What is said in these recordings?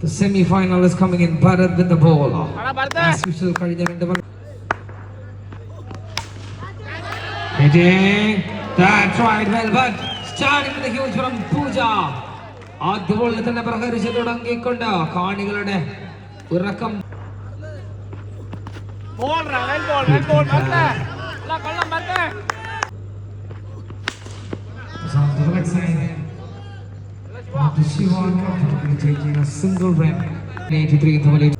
The semi-final is coming in. Bharat with the ball. ആടാ ഭരത്തെ As usual, കഴിഞ്ഞ രണ്ട് ball Hitting. That's right, well, but starting with the huge from Pooja. ആദ്യ ബോളിൽ തന്നെ പ്രഹരിച്ചു തുടങ്ങിക്കൊണ്ട് കാണികളുടെ ഉറക്കം ball run ball run ball ഭരത്തെ അല്ല കള്ളം ഭരത്തെ is on the right side. After Shivan comfortably taking a single run. 83 in the lead.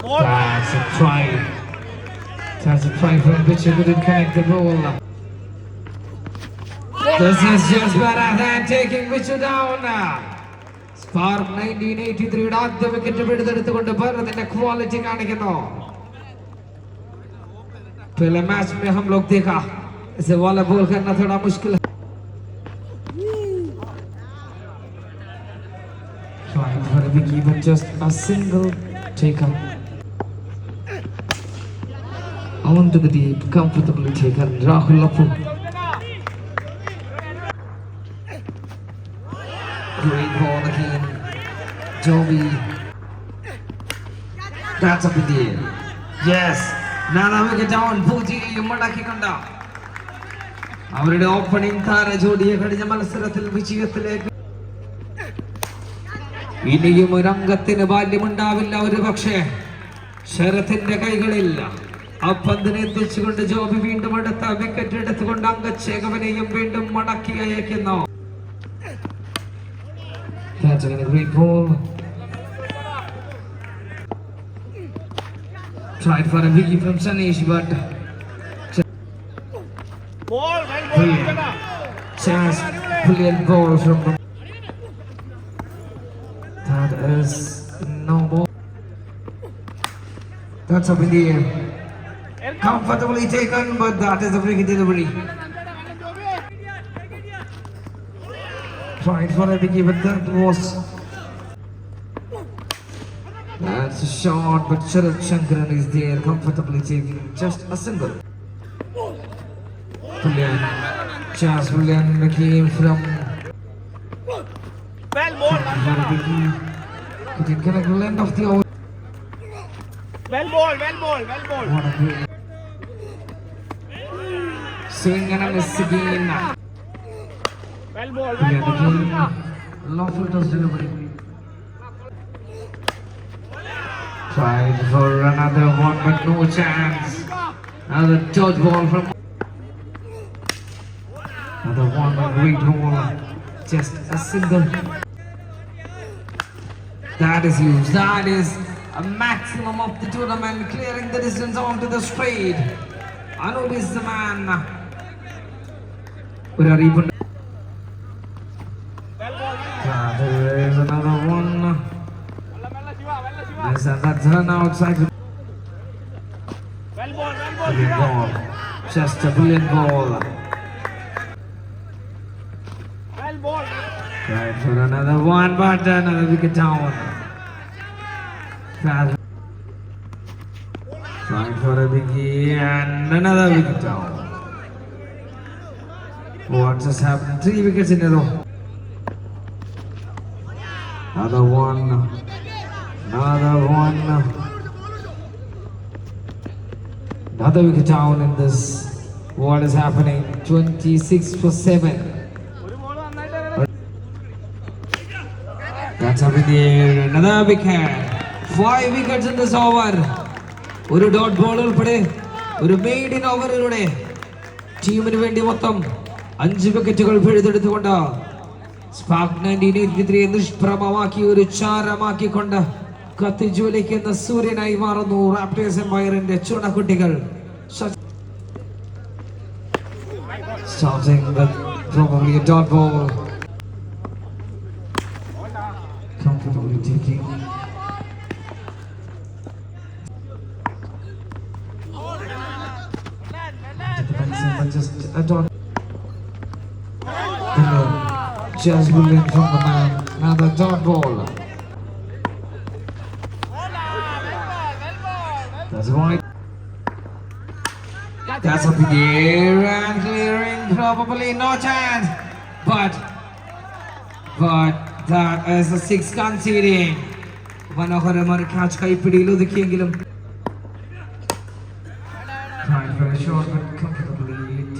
Ball That's a try. That's a try from which he couldn't connect the ball. This is just better than taking Vichu down. Spark 1983 യുടെ ആദ്യ wicket പിടിതെടുത്തുകൊണ്ട് ഭാരതത്തിന്റെ quality കാണിക്കുന്നു पहले match में हम लोग देखा इसे वाला बॉल करना थोड़ा मुश्किल है Trying for a Vicky, but just a single taken. Onto the deep, comfortably taken. Rahul Apu. Great ball again. Joby. That's up in the air. Yes. Nana wicket down. പൂജയെയും മടക്കിക്കൊണ്ട അവരുടെ ഓപ്പണിംഗ് താര ജോഡിയെ കഴിഞ്ഞ മത്സരത്തിൽ വിജയത്തിലേക്ക് ഇനിയും രംഗത്തിന് അംഗത്തിന് ബാല്യമുണ്ടാവില്ല ഒരു പക്ഷേ. ശരത്തിന്റെ കൈകളില്ല. ആ പന്തിനെ എത്തിച്ചുകൊണ്ട് ജോബി വീണ്ടും അടുത്ത വിക്കറ്റ് എടുത്തുകൊണ്ട് അംഗച്ചേകവനെയും വീണ്ടും മടക്കി അയക്കുന്നു. Tried for a biggie from Sanish, but chance brilliant ball from That is no noble. That's up in the air. Comfortably taken, but that is a free delivery. Trying for a biggie, but that was. That's a shot, but Sharad Shankaran is there, comfortably taking just a single. Brilliant. Charles Brilliant came from. Well, more. Could you get a land of the old? Well ball, well ball, well ball. What a play. Swing and a miss again. Well ball, well yeah, ball. Yeah, lawful toss delivery. Tried for another one, but no chance. Another dodge ball from. Another one, but great ball. Just a single. That is huge. That is a maximum of the tournament, clearing the distance onto the straight. Anub is the man. ഒരു അറിയിപ്പുണ്ട് well ball There is another one. വെല്ല വെല്ല ശിവ വെല്ല Shiva There's a turn outside. Well ball well ball Brilliant Shiva ball. Just a brilliant ball. Well ball Right for another one, but another wicket down. Trying for a biggie and another wicket down. What just happened? Three wickets in a row. Another one. Another one. Another wicket down in this. What is happening? 26 for 7. That's up in the air. Another big hand. Five wickets in this over ഒരു dot ball ഉൾപ്പെടെ ഒരു made in ഓവറിലൂടെ ടീമിന് വേണ്ടി മൊത്തം അഞ്ച് വിക്കറ്റുകൾ പിഴുതെടുത്തുകൊണ്ട് spark nineteen eighty three നിഷ്പ്രഭമാക്കി ഒരു ചാരമാക്കിക്കൊണ്ട് കത്തിജ്വലിക്കുന്ന സൂര്യനായി മാറുന്നു റാപ്റ്റേഴ്സ് എംപയറിന്റെ ചുണക്കുട്ടികൾ Starting with probably a. just a dot. Hello. Just brilliant from the man. Another dot ball. That's right. That's up in the air and clearing. Probably no chance. But, but That is a six conceding. മനോഹരമായ catch കൈപ്പിടിയിൽ ഒതുക്കിയെങ്കിലും Trying for a shot, but comfortably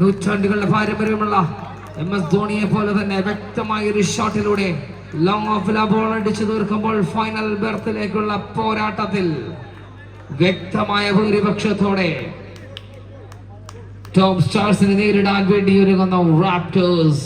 നൂറ്റാണ്ടുകളുടെ പാരമ്പര്യമുള്ള M S ധോണിയെ പോലെ തന്നെ വ്യക്തമായ ഒരു ഷോട്ടിലൂടെ long of ball അടിച്ചു തീർക്കുമ്പോൾ final ബെർത്തിലേക്കുള്ള പോരാട്ടത്തിൽ വ്യക്തമായ ഭൂരിപക്ഷത്തോടെ ടോപ്പ് സ്റ്റാർസിനെ നേരിടാൻ വേണ്ടി ഒരുങ്ങുന്ന റാപ്റ്റേഴ്സ്